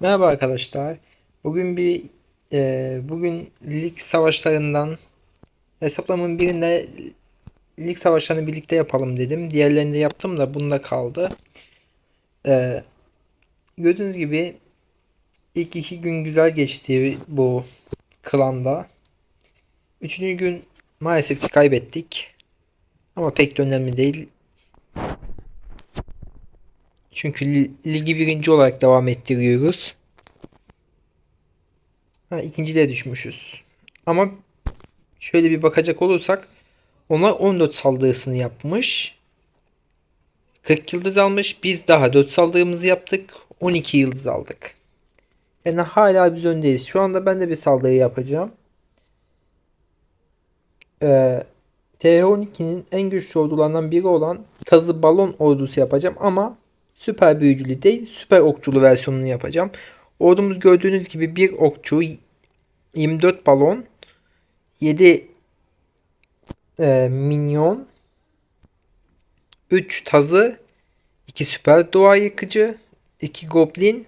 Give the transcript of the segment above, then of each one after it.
Merhaba arkadaşlar. Bugün bir e, bugün lig savaşlarından hesaplamın birinde lig savaşlarını birlikte yapalım dedim. Diğerlerini de yaptım da bunda kaldı. E, gördüğünüz gibi ilk iki gün güzel geçti bu klanda. Üçüncü gün maalesef ki kaybettik. Ama pek de önemli değil. Çünkü li- ligi birinci olarak devam ettiriyoruz. Ha, ikinciliğe düşmüşüz. Ama şöyle bir bakacak olursak onlar 14 saldırısını yapmış. 40 yıldız almış. Biz daha 4 saldırımızı yaptık. 12 yıldız aldık. Yani hala biz öndeyiz. Şu anda ben de bir saldırı yapacağım. Ee, TR12'nin en güçlü ordularından biri olan Tazı Balon ordusu yapacağım ama süper büyücülü değil süper okçulu versiyonunu yapacağım. Ordumuz gördüğünüz gibi bir okçu 24 balon 7 e, minyon 3 tazı 2 süper doğa yıkıcı 2 goblin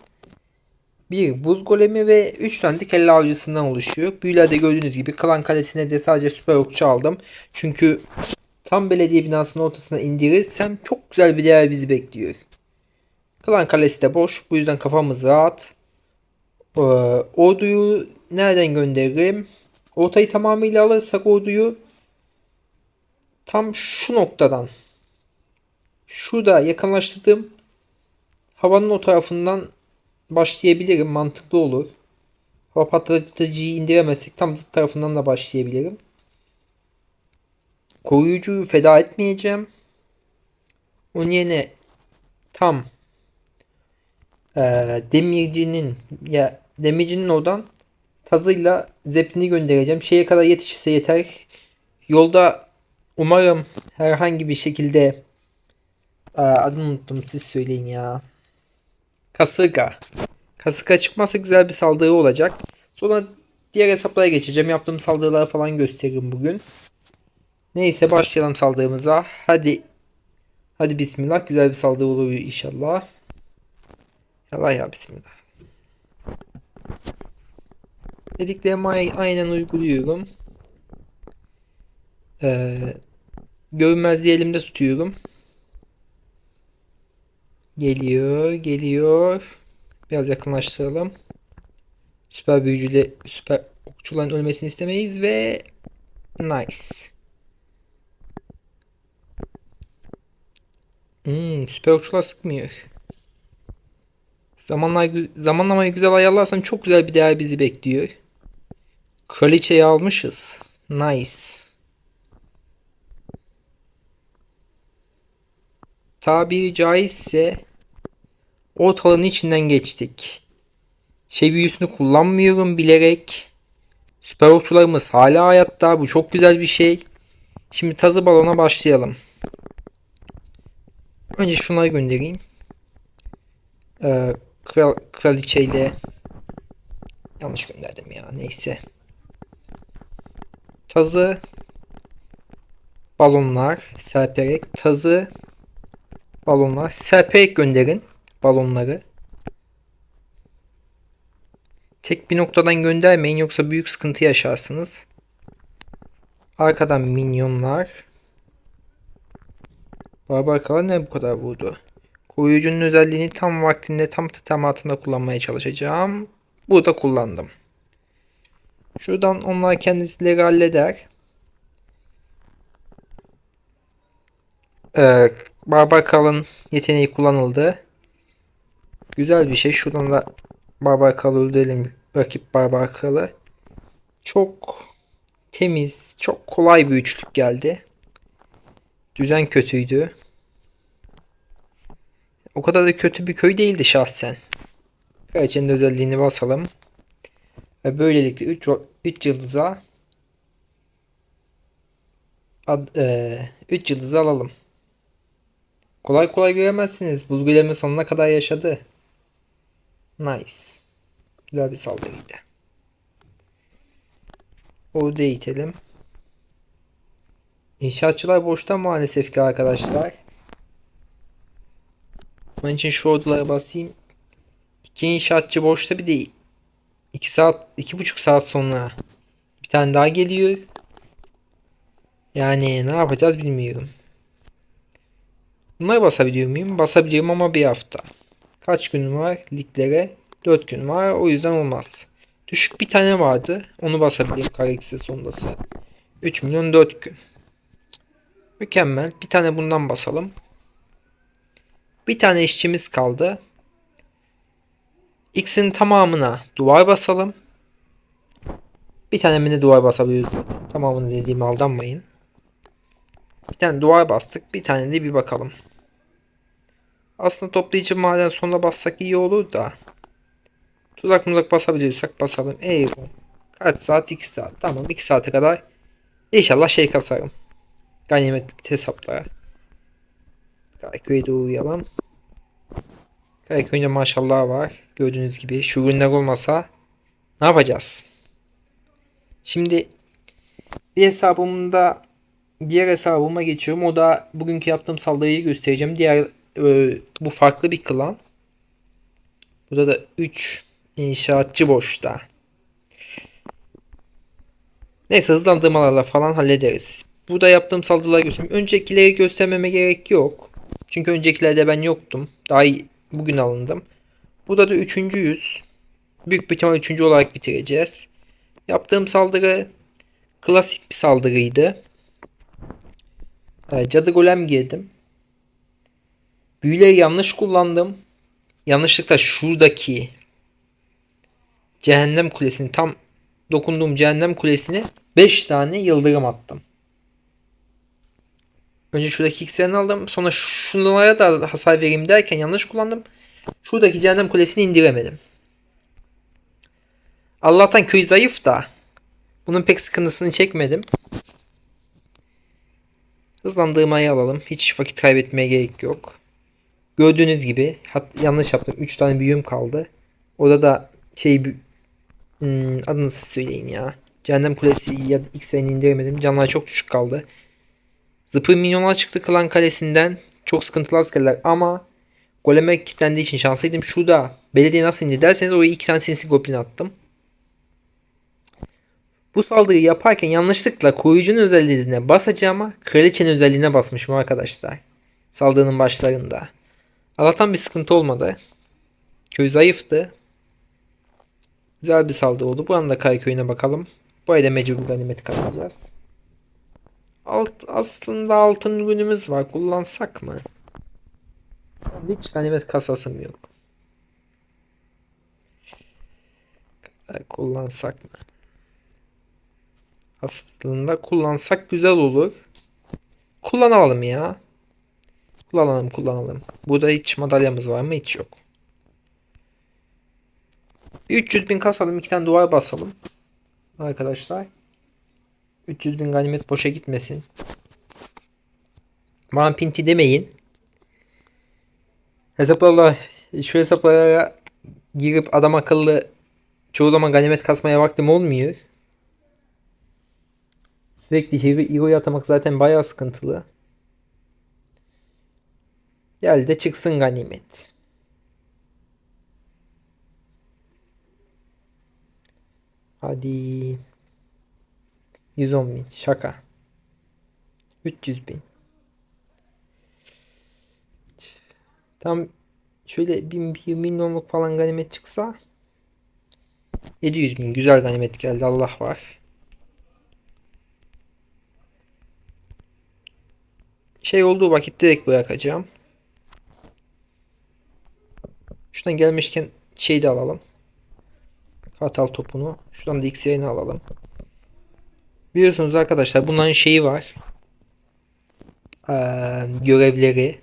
bir buz golemi ve 3 tane de kelle avcısından oluşuyor. Büyülerde gördüğünüz gibi klan kalesine de sadece süper okçu aldım. Çünkü tam belediye binasının ortasına indirirsem çok güzel bir değer bizi bekliyor. Klan kalesi de boş. Bu yüzden kafamız rahat. Ee, orduyu nereden gönderirim? Ortayı tamamıyla alırsak orduyu tam şu noktadan şurada yakınlaştırdığım havanın o tarafından başlayabilirim. Mantıklı olur. Hava patlatıcıyı indiremezsek tam zıt tarafından da başlayabilirim. Koruyucuyu feda etmeyeceğim. Onun yerine tam eee, demircinin ya demircinin oradan tazıyla zeplini göndereceğim. Şeye kadar yetişirse yeter. Yolda umarım herhangi bir şekilde Aa, adını unuttum siz söyleyin ya. Kasırga. Kasırga çıkmazsa güzel bir saldırı olacak. Sonra diğer hesaplara geçeceğim. Yaptığım saldırıları falan gösteririm bugün. Neyse başlayalım saldırımıza. Hadi. Hadi bismillah. Güzel bir saldırı olur inşallah. Yallah ya bismillah. Dediklerimi ay- aynen uyguluyorum. Ee, görünmezliği elimde tutuyorum. Geliyor, geliyor. Biraz yakınlaştıralım. Süper büyücüyle süper okçuların ölmesini istemeyiz ve nice. Hmm, süper okçular sıkmıyor. Zamanlamayı güzel ayarlarsan çok güzel bir değer bizi bekliyor. Kraliçeyi almışız. Nice. Tabiri caizse ortalığın içinden geçtik. Şey büyüsünü kullanmıyorum bilerek. Süper okçularımız hala hayatta. Bu çok güzel bir şey. Şimdi tazı balona başlayalım. Önce şunları göndereyim. Ee, kral, kraliçeyle yanlış gönderdim ya. Neyse. Tazı balonlar serperek tazı balonlar serperek gönderin balonları. Tek bir noktadan göndermeyin yoksa büyük sıkıntı yaşarsınız. Arkadan minyonlar. Barbarkalar ne bu kadar vurdu? Koruyucunun özelliğini tam vaktinde tam tematında kullanmaya çalışacağım. Burada kullandım. Şuradan onlar kendisileri halleder. Ee, Barbarkal'ın yeteneği kullanıldı. Güzel bir şey. Şuradan da Barbarkal'ı öldürelim. Rakip Barbarkal'ı. Çok temiz, çok kolay bir üçlük geldi. Düzen kötüydü. O kadar da kötü bir köy değildi şahsen. Kraliçenin özelliğini basalım. Ve böylelikle 3 3 yıldıza ad, 3 yıldızı alalım. Kolay kolay göremezsiniz. Buz golemi sonuna kadar yaşadı. Nice. Güzel bir saldırıydı. Orada itelim. İnşaatçılar boşta maalesef ki arkadaşlar. Onun için şu ordulara basayım. İki inşaatçı boşta bir de 2 saat, iki buçuk saat sonra bir tane daha geliyor. Yani ne yapacağız bilmiyorum. Bunları basabiliyor muyum? Basabiliyorum ama bir hafta. Kaç gün var liglere? 4 gün var. O yüzden olmaz. Düşük bir tane vardı. Onu basabilirim karakter sondası. 3 milyon 4 gün. Mükemmel. Bir tane bundan basalım. Bir tane işçimiz kaldı. X'in tamamına duvar basalım. Bir tane mi de duvar basabiliyoruz zaten. Tamamını dediğime aldanmayın. Bir tane duvar bastık. Bir tane de bir bakalım. Aslında toplayıcı maden sonuna bassak iyi olur da. Tuzak muzak basabiliyorsak basalım. Ey bu. Kaç saat? 2 saat. Tamam 2 saate kadar İnşallah şey kasarım. Ganimet hesaplara. Kayköy'e de uğrayalım. Kayköy'de maşallah var. Gördüğünüz gibi. Şu ürünler olmasa ne yapacağız? Şimdi bir hesabımda diğer hesabıma geçiyorum. O da bugünkü yaptığım saldırıyı göstereceğim. Diğer e, bu farklı bir klan. Burada da 3 inşaatçı boşta. Neyse hızlandırmalarla falan hallederiz. Burada yaptığım saldırıları göstereyim. Öncekileri göstermeme gerek yok. Çünkü öncekilerde ben yoktum. Daha iyi, bugün alındım. Burada da üçüncüyüz. Büyük bir ihtimal üçüncü olarak bitireceğiz. Yaptığım saldırı klasik bir saldırıydı. Ee, Cadı golem girdim. Büyüleri yanlış kullandım. Yanlışlıkla şuradaki cehennem kulesini tam dokunduğum cehennem kulesine 5 tane yıldırım attım. Önce şuradaki ikisini aldım. Sonra şunlara da hasar vereyim derken yanlış kullandım. Şuradaki cehennem kulesini indiremedim. Allah'tan köy zayıf da bunun pek sıkıntısını çekmedim. Hızlandırmayı alalım. Hiç vakit kaybetmeye gerek yok. Gördüğünüz gibi hat, yanlış yaptım. 3 tane büyüm kaldı. Orada da şey hmm, adını söyleyin ya. Cehennem Kulesi ya da X'ini indiremedim. Canlar çok düşük kaldı. Zıpır minyonlar çıktı Klan Kalesi'nden. Çok sıkıntılı askerler ama goleme kilitlendiği için şanslıydım. Şurada belediye nasıl indi derseniz oraya iki tane sinsi goblin attım. Bu saldırıyı yaparken yanlışlıkla koruyucunun özelliğine basacağıma kraliçenin özelliğine basmışım arkadaşlar. Saldırının başlarında. Allah'tan bir sıkıntı olmadı. Köy zayıftı. Güzel bir saldırı oldu. Buranın da Kayköy'üne bakalım. Bu ayda mecbur ganimet kazanacağız. Alt, aslında altın günümüz var. Kullansak mı? Şu anda hiç ganimet kasasım yok. Kullansak mı? Aslında kullansak güzel olur. Kullanalım ya. Kullanalım kullanalım. Burada hiç madalyamız var mı? Hiç yok. 300 bin kasalım. iki tane duvar basalım. Arkadaşlar. 300 bin ganimet boşa gitmesin. Bana demeyin. Hesaplarla şu hesaplara girip adam akıllı çoğu zaman ganimet kasmaya vaktim olmuyor. Sürekli hero, hero'yu atamak zaten bayağı sıkıntılı. Gel de çıksın ganimet. Hadi. 110 bin. Şaka. 300 bin. Tam şöyle 1, 1 milyonluk falan ganimet çıksa 700 bin. Güzel ganimet geldi. Allah var. Şey olduğu vakit direkt bırakacağım. Şuradan gelmişken şey de alalım. Kartal topunu. Şuradan da X-Ray'ini alalım. Biliyorsunuz arkadaşlar bunların şeyi var. Ee, görevleri.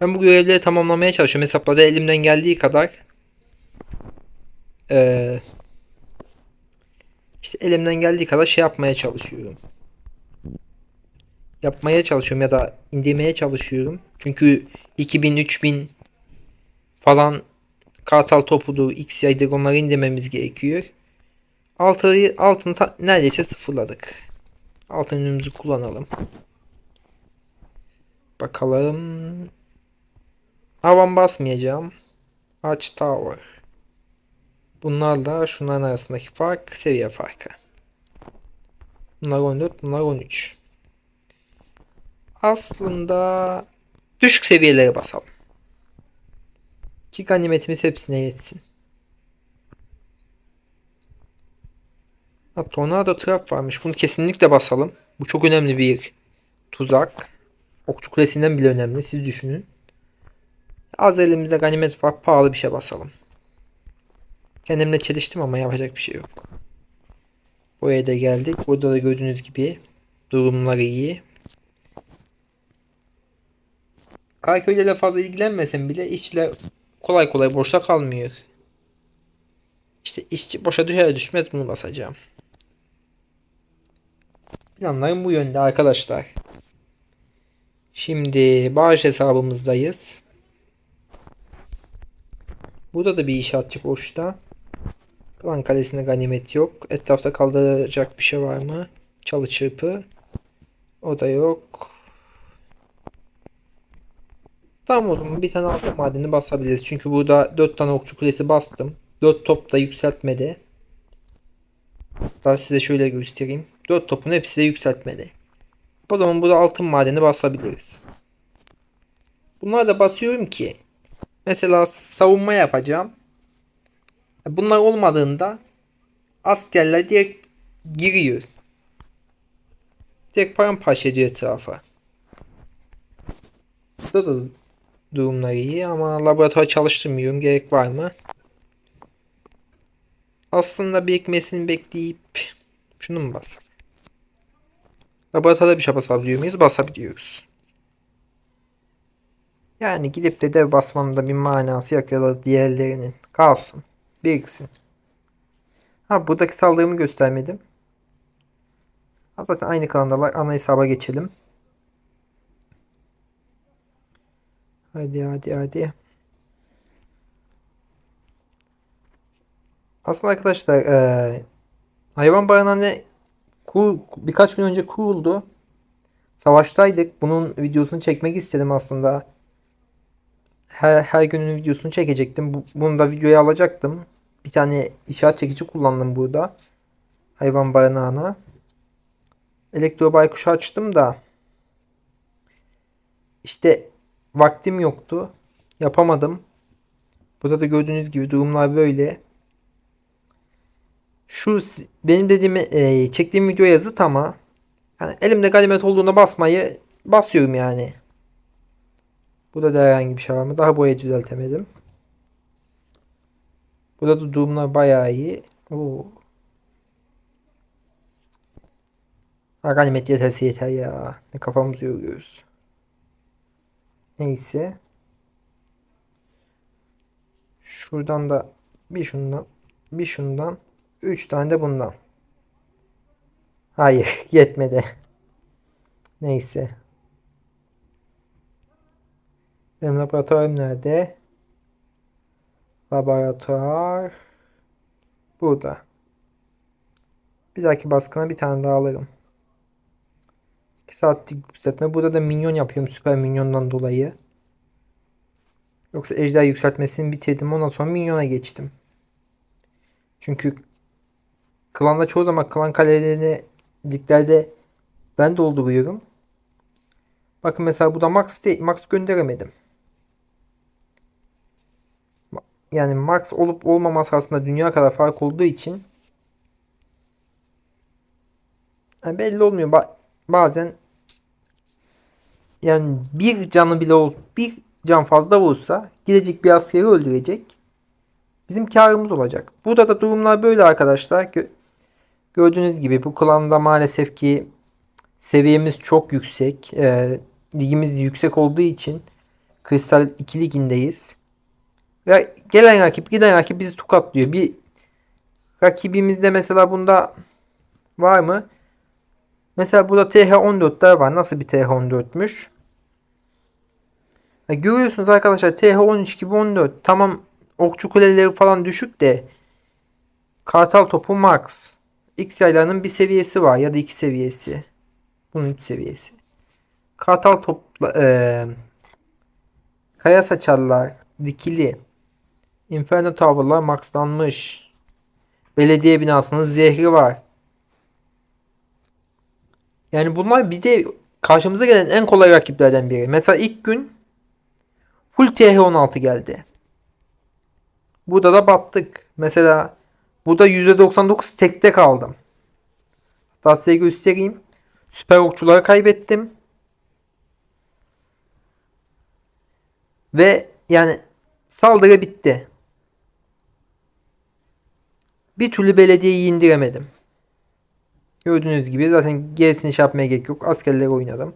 Ben bu görevleri tamamlamaya çalışıyorum. Hesaplarda elimden geldiği kadar. Ee, işte elimden geldiği kadar şey yapmaya çalışıyorum. Yapmaya çalışıyorum ya da indirmeye çalışıyorum. Çünkü 2000 3000 falan kartal topudur, X yaydır onları indirmemiz gerekiyor. Altıyı, altını ta, neredeyse sıfırladık. Altın ürünümüzü kullanalım. Bakalım. Havan basmayacağım. Aç tower. Bunlarla şunların arasındaki fark seviye farkı. Bunlar 14, bunlar 13. Aslında düşük seviyelere basalım. Ki ganimetimiz hepsine yetsin. Ha, Tornado Trap varmış. Bunu kesinlikle basalım. Bu çok önemli bir tuzak. Okçu kulesinden bile önemli. Siz düşünün. Az elimizde ganimet var. Pahalı bir şey basalım. Kendimle çeliştim ama yapacak bir şey yok. Buraya da geldik. Burada da gördüğünüz gibi durumlar iyi. Kayköylerle fazla ilgilenmesem bile işçiler kolay kolay boşta kalmıyor. İşte işçi boşa düşer düşmez bunu basacağım. Planlarım bu yönde arkadaşlar. Şimdi bağış hesabımızdayız. Burada da bir inşaatçı boşta. Klan kalesinde ganimet yok. Etrafta kaldıracak bir şey var mı? Çalı çırpı. O da yok. Tamam o zaman bir tane altın madeni basabiliriz. Çünkü burada 4 tane okçu kulesi bastım. 4 top da yükseltmedi. Daha size şöyle göstereyim. 4 topun hepsi de yükseltmedi. O zaman burada altın madeni basabiliriz. Bunlar da basıyorum ki mesela savunma yapacağım. Bunlar olmadığında askerler direkt giriyor. Direkt paramparça ediyor etrafa. Burada da durumlar iyi ama laboratuvar çalıştırmıyorum. Gerek var mı? Aslında birikmesini bekleyip şunu mu bas? Laboratuvarda bir şey basabiliyor muyuz? Basabiliyoruz. Yani gidip de dev basmanın da bir manası yok ya da diğerlerinin. Kalsın. Biriksin. Ha buradaki saldırımı göstermedim. Ha, Zaten aynı kalandalar. Ana hesaba geçelim. Hadi hadi hadi. Aslında arkadaşlar eee, hayvan barınağını kur, birkaç gün önce kuruldu. Savaştaydık. Bunun videosunu çekmek istedim aslında. Her, her günün videosunu çekecektim. Bu, bunu da videoya alacaktım. Bir tane işaret çekici kullandım burada. Hayvan barınağına. Elektro baykuşu açtım da işte vaktim yoktu. Yapamadım. Burada da gördüğünüz gibi durumlar böyle. Şu benim dediğim e, çektiğim video yazıt ama yani elimde ganimet olduğunda basmayı basıyorum yani. Burada da herhangi bir şey var mı? Daha burayı düzeltemedim. Burada da durumlar bayağı iyi. Oo. Ha, ganimet yeterse yeter ya. Ne kafamızı yoruyoruz. Neyse. Şuradan da bir şundan bir şundan 3 tane de bundan. Hayır yetmedi. Neyse. Benim laboratuvarım nerede? Laboratuvar burada. Bir dahaki baskına bir tane daha alırım. 2 saatlik yükseltme. Burada da minyon yapıyorum süper minyondan dolayı. Yoksa ejder yükseltmesini bitirdim. Ondan sonra minyona geçtim. Çünkü klanda çoğu zaman klan kalelerini liglerde ben dolduruyorum. Bakın mesela bu da max değil. Max gönderemedim. Yani max olup olmaması aslında dünya kadar fark olduğu için yani belli olmuyor. Ba- bazen yani bir canı bile ol bir can fazla vursa gidecek bir askeri öldürecek. Bizim karımız olacak. Burada da durumlar böyle arkadaşlar. Gö- gördüğünüz gibi bu klanda maalesef ki seviyemiz çok yüksek. Ee, ligimiz yüksek olduğu için Kristal 2 ligindeyiz. Ve gelen rakip giden rakip bizi tokatlıyor. Bir rakibimizde mesela bunda var mı? Mesela burada TH14'ler var. Nasıl bir TH14'müş? Ya görüyorsunuz arkadaşlar TH13 gibi 14. Tamam okçu kuleleri falan düşük de Kartal topu max. X yaylarının bir seviyesi var ya da iki seviyesi. Bunun üç seviyesi. Kartal topla e, Kaya saçarlar. Dikili. Inferno Tower'lar maxlanmış. Belediye binasının zehri var. Yani bunlar bir de karşımıza gelen en kolay rakiplerden biri. Mesela ilk gün full TH16 geldi. Burada da battık. Mesela burada %99 tekte kaldım. Hatta size göstereyim. Süper okçuları kaybettim. Ve yani saldırı bitti. Bir türlü belediyeyi indiremedim. Gördüğünüz gibi zaten gerisini şey yapmaya gerek yok. Askerleri oynadım.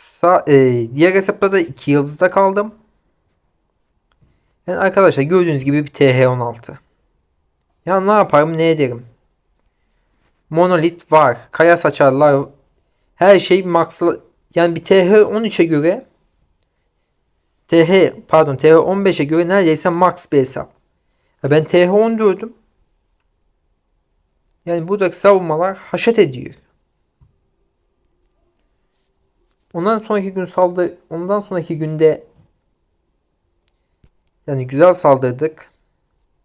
Sa e, diğer hesapta da 2 yıldızda kaldım. Yani arkadaşlar gördüğünüz gibi bir TH16. Ya ne yaparım ne ederim. Monolit var. Kaya saçarlar. Her şey max yani bir TH13'e göre TH pardon TH15'e göre neredeyse max bir hesap. Ya ben TH14'üm. Yani buradaki savunmalar haşet ediyor. Ondan sonraki gün saldı ondan sonraki günde yani güzel saldırdık.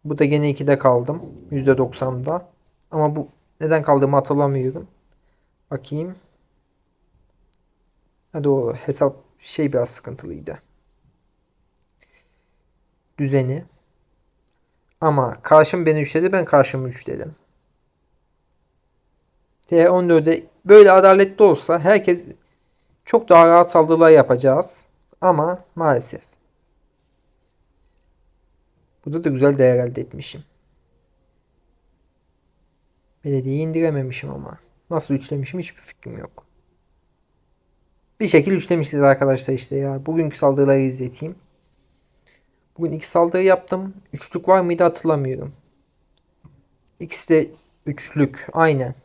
Bu da gene 2'de kaldım. %90'da. Ama bu neden kaldığımı hatırlamıyorum. Bakayım. Ha doğru. Hesap şey biraz sıkıntılıydı. Düzeni. Ama karşım beni üçledi. Ben karşımı üçledim. T14'de böyle adaletli olsa herkes çok daha rahat saldırılar yapacağız. Ama maalesef. Burada da güzel değer elde etmişim. Belediyeyi indirememişim ama. Nasıl üçlemişim hiçbir fikrim yok. Bir şekil üçlemişiz arkadaşlar işte ya. Bugünkü saldırıları izleteyim. Bugün iki saldırı yaptım. Üçlük var mıydı hatırlamıyorum. İkisi de üçlük. Aynen.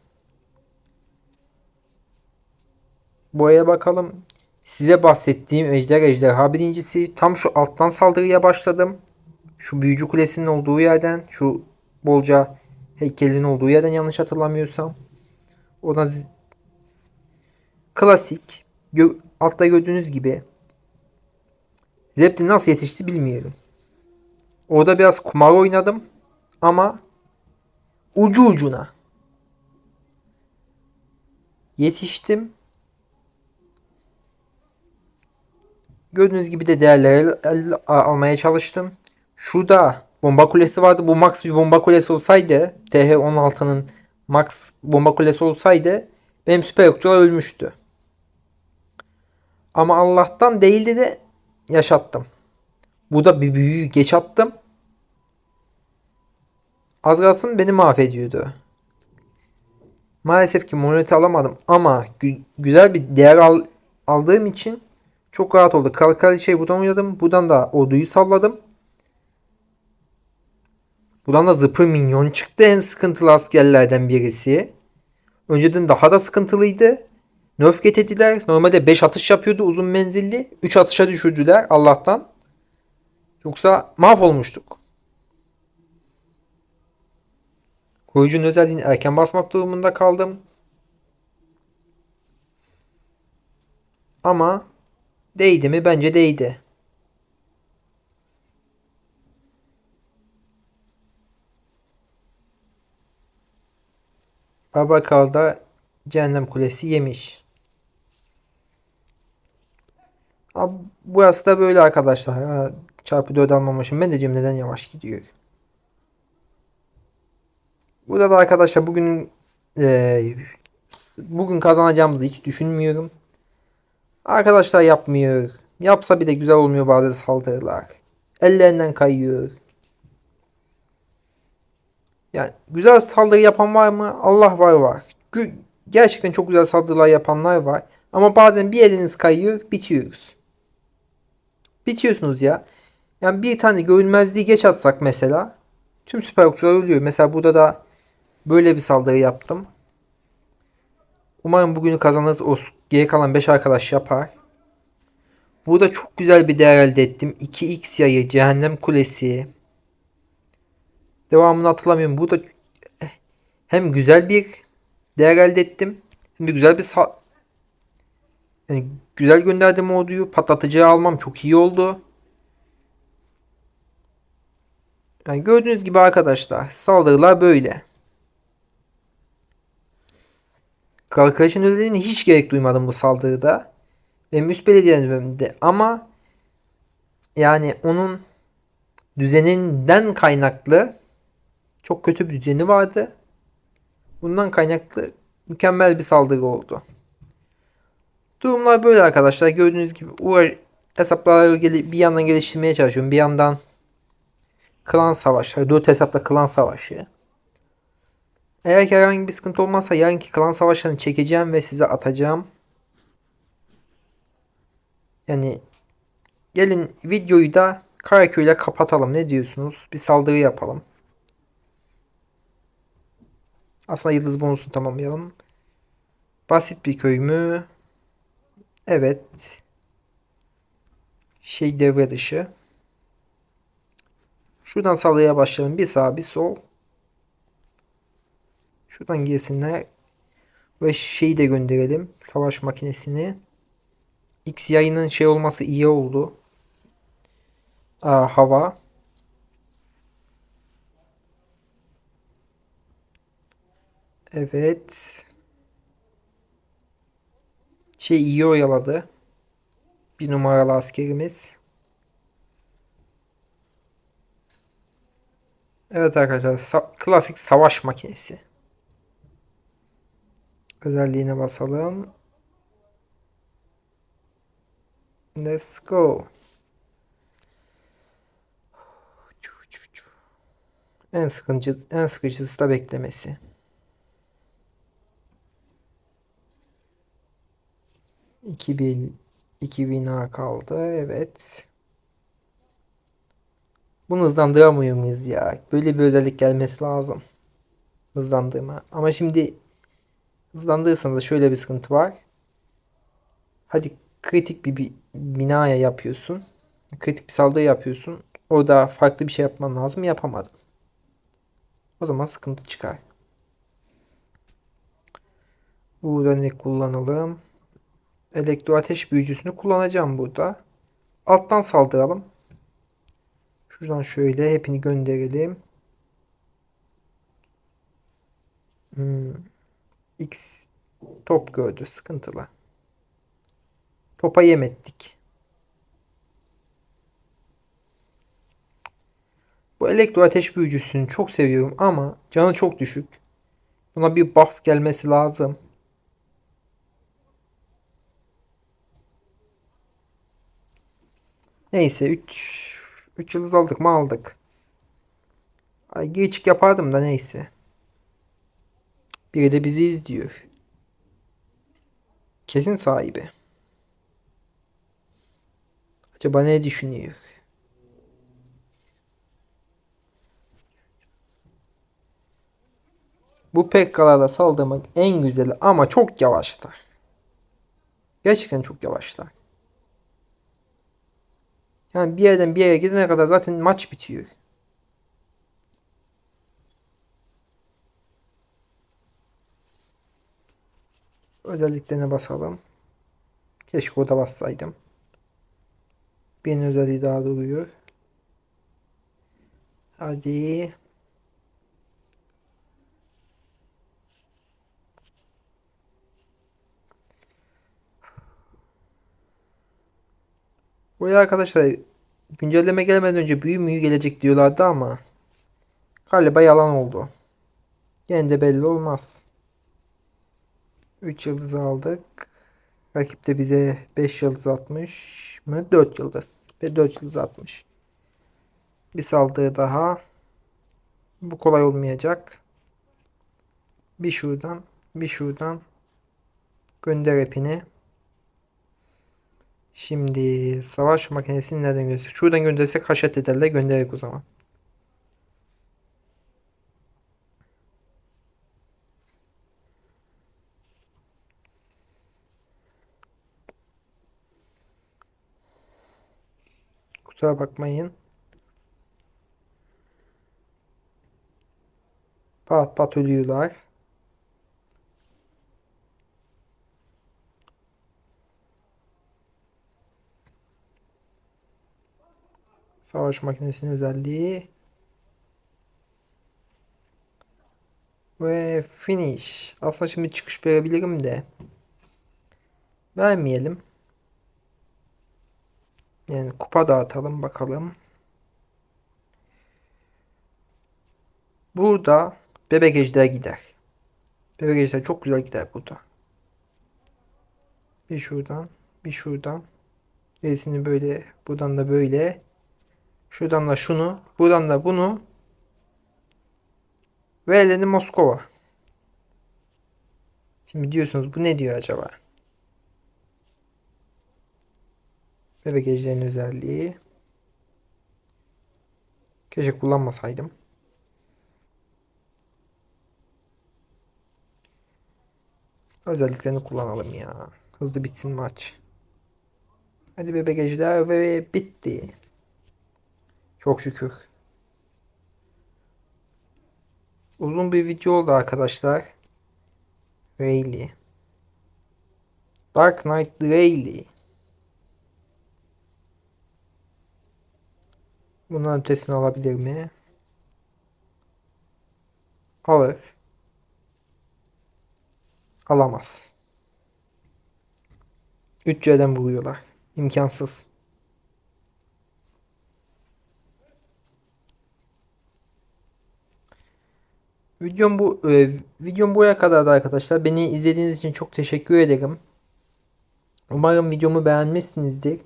Buraya bakalım. Size bahsettiğim Ejder Ejderha birincisi. Tam şu alttan saldırıya başladım. Şu büyücü kulesinin olduğu yerden. Şu bolca heykelin olduğu yerden yanlış hatırlamıyorsam. Ona klasik. Gö altta gördüğünüz gibi. Zeppelin nasıl yetişti bilmiyorum. Orada biraz kumar oynadım. Ama ucu ucuna. Yetiştim. Gördüğünüz gibi de değerleri almaya çalıştım. Şurada bomba kulesi vardı. Bu max bir bomba kulesi olsaydı TH16'nın max bomba kulesi olsaydı benim süper okçular ölmüştü. Ama Allah'tan değildi de yaşattım. Bu da bir büyüyü geç attım. Az kalsın beni mahvediyordu. Maalesef ki monoliti alamadım ama gü- güzel bir değer al- aldığım için çok rahat oldu. Kar şey buradan oynadım. Buradan da orduyu salladım. Buradan da zıpır minyon çıktı. En sıkıntılı askerlerden birisi. Önceden daha da sıkıntılıydı. Nerf getirdiler. Normalde 5 atış yapıyordu uzun menzilli. 3 atışa düşürdüler Allah'tan. Yoksa mahvolmuştuk. Koruyucunun özelliğini erken basmak durumunda kaldım. Ama değdi mi? Bence değdi. Babakal'da Cehennem Kulesi yemiş. Abi, burası da böyle arkadaşlar. Ha, çarpı 4 almamışım. Ben de neden yavaş gidiyor. Burada da arkadaşlar bugün e, bugün kazanacağımızı hiç düşünmüyorum. Arkadaşlar yapmıyor. Yapsa bir de güzel olmuyor bazı saldırılar. Ellerinden kayıyor. Yani güzel saldırı yapan var mı? Allah var var. Gerçekten çok güzel saldırılar yapanlar var. Ama bazen bir eliniz kayıyor, bitiyoruz. Bitiyorsunuz ya. Yani bir tane görünmezliği geç atsak mesela tüm süper okçular ölüyor. Mesela burada da böyle bir saldırı yaptım. Umarım bugünü kazanırız. O geri kalan 5 arkadaş yapar. Burada çok güzel bir değer elde ettim. 2x yayı, cehennem kulesi. Devamını hatırlamıyorum. Burada hem güzel bir değer elde ettim. Hem de güzel bir Yani güzel gönderdim orduyu. Patlatıcıyı almam çok iyi oldu. Yani gördüğünüz gibi arkadaşlar saldırılar böyle. Arkadaşın özelliğine hiç gerek duymadım bu saldırıda. Benim üst belediyemde ama yani onun düzeninden kaynaklı çok kötü bir düzeni vardı. Bundan kaynaklı mükemmel bir saldırı oldu. Durumlar böyle arkadaşlar. Gördüğünüz gibi uğraş hesapları bir yandan geliştirmeye çalışıyorum. Bir yandan klan savaşı. 4 hesapta klan savaşı. Eğer ki herhangi bir sıkıntı olmazsa yarınki klan savaşlarını çekeceğim ve size atacağım. Yani gelin videoyu da Karaköy ile kapatalım. Ne diyorsunuz? Bir saldırı yapalım. Aslında yıldız bonusunu tamamlayalım. Basit bir köy mü? Evet. Şey devre dışı. Şuradan saldırıya başlayalım. Bir sağ bir sol. Şuradan girsinler. Ve şeyi de gönderelim. Savaş makinesini. X yayının şey olması iyi oldu. Aa, hava. Evet. Şey iyi oyaladı. Bir numaralı askerimiz. Evet arkadaşlar sa- klasik savaş makinesi. Özelliğine basalım. Let's go. En sıkıcı en sıkıcısı da beklemesi. İki bin iki bina kaldı. Evet. Bunu hızlandıramıyor muyuz ya? Böyle bir özellik gelmesi lazım. Hızlandırma. Ama şimdi hızlandırırsanız şöyle bir sıkıntı var. Hadi kritik bir, bir binaya yapıyorsun. Kritik bir saldırı yapıyorsun. Orada farklı bir şey yapman lazım. Yapamadın. O zaman sıkıntı çıkar. Burada ne kullanalım? Elektro ateş büyücüsünü kullanacağım burada. Alttan saldıralım. Şuradan şöyle hepini gönderelim. Hmm. X top gördü. Sıkıntılı. Topa yem ettik. Bu elektro ateş büyücüsünü çok seviyorum ama canı çok düşük. Buna bir buff gelmesi lazım. Neyse 3 3 yıldız aldık mı aldık. Ay geçik yapardım da neyse. Biri de bizi izliyor. Kesin sahibi. Acaba ne düşünüyor? Bu pekkalara saldırmak en güzeli ama çok yavaşlar. Gerçekten çok yavaşlar. Yani bir yerden bir yere gidene kadar zaten maç bitiyor. Özelliklerine basalım. Keşke o da bassaydım. Bir özelliği daha duruyor. Hadi. Buraya arkadaşlar güncelleme gelmeden önce büyü müyü gelecek diyorlardı ama galiba yalan oldu. Yine de belli olmaz. 3 yıldız aldık. Rakip de bize 5 yıldız atmış mı? 4 yıldız. Ve 4 yıldız atmış. Bir saldırı daha. Bu kolay olmayacak. Bir şuradan, bir şuradan. Gönder hepini. Şimdi savaş makinesini nereden gösterecek? Şuradan göndersek haşet ederler göndererek o zaman. Kusura bakmayın. Pat pat ölüyorlar. Savaş makinesinin özelliği. Ve finish. Aslında şimdi çıkış verebilirim de. Vermeyelim. Yani kupa dağıtalım bakalım. Burada bebek ejder gider. Bebek ejder çok güzel gider burada. Bir şuradan, bir şuradan. Gerisini böyle, buradan da böyle. Şuradan da şunu, buradan da bunu. Ve eleni Moskova. Şimdi diyorsunuz bu ne diyor acaba? Bebek ejderin özelliği. Keşke kullanmasaydım. Özelliklerini kullanalım ya. Hızlı bitsin maç. Hadi bebek ejder ve bitti. Çok şükür. Uzun bir video oldu arkadaşlar. Rayleigh. Dark Knight Rayleigh. Bunun ötesini alabilir mi? Alır. Alamaz. 3 yerden vuruyorlar. İmkansız. Videom bu e, videom buraya kadardı arkadaşlar. Beni izlediğiniz için çok teşekkür ederim. Umarım videomu beğenmişsinizdir.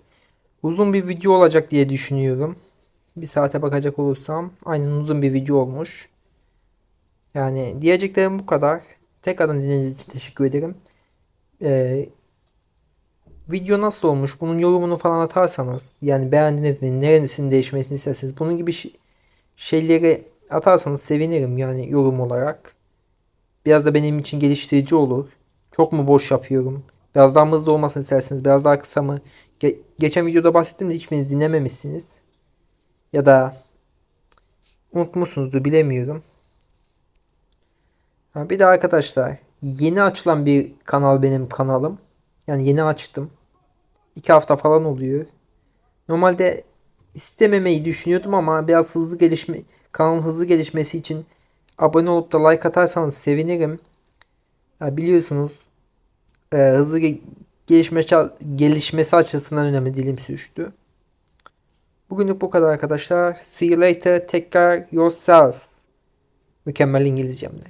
Uzun bir video olacak diye düşünüyorum. Bir saate bakacak olursam aynen uzun bir video olmuş. Yani diyeceklerim bu kadar. Tekrardan dinlediğiniz için teşekkür ederim. Ee, video nasıl olmuş? Bunun yorumunu falan atarsanız yani beğendiniz mi? Neresinin değişmesini isterseniz bunun gibi şey- şeyleri atarsanız sevinirim yani yorum olarak. Biraz da benim için geliştirici olur. Çok mu boş yapıyorum? Biraz daha hızlı olmasını isterseniz biraz daha kısa mı? Ge- geçen videoda bahsettim de hiçbiriniz dinlememişsiniz. Ya da unutmuşsunuzdur bilemiyorum. Ha, bir de arkadaşlar yeni açılan bir kanal benim kanalım. Yani yeni açtım. İki hafta falan oluyor. Normalde istememeyi düşünüyordum ama biraz hızlı gelişme kanalın hızlı gelişmesi için abone olup da like atarsanız sevinirim. Ya biliyorsunuz e, hızlı ge- gelişme gelişmesi açısından önemli dilim sürçtü. Bugünlük bu kadar arkadaşlar. See you later. Take care yourself. Mükemmel İngilizcemle.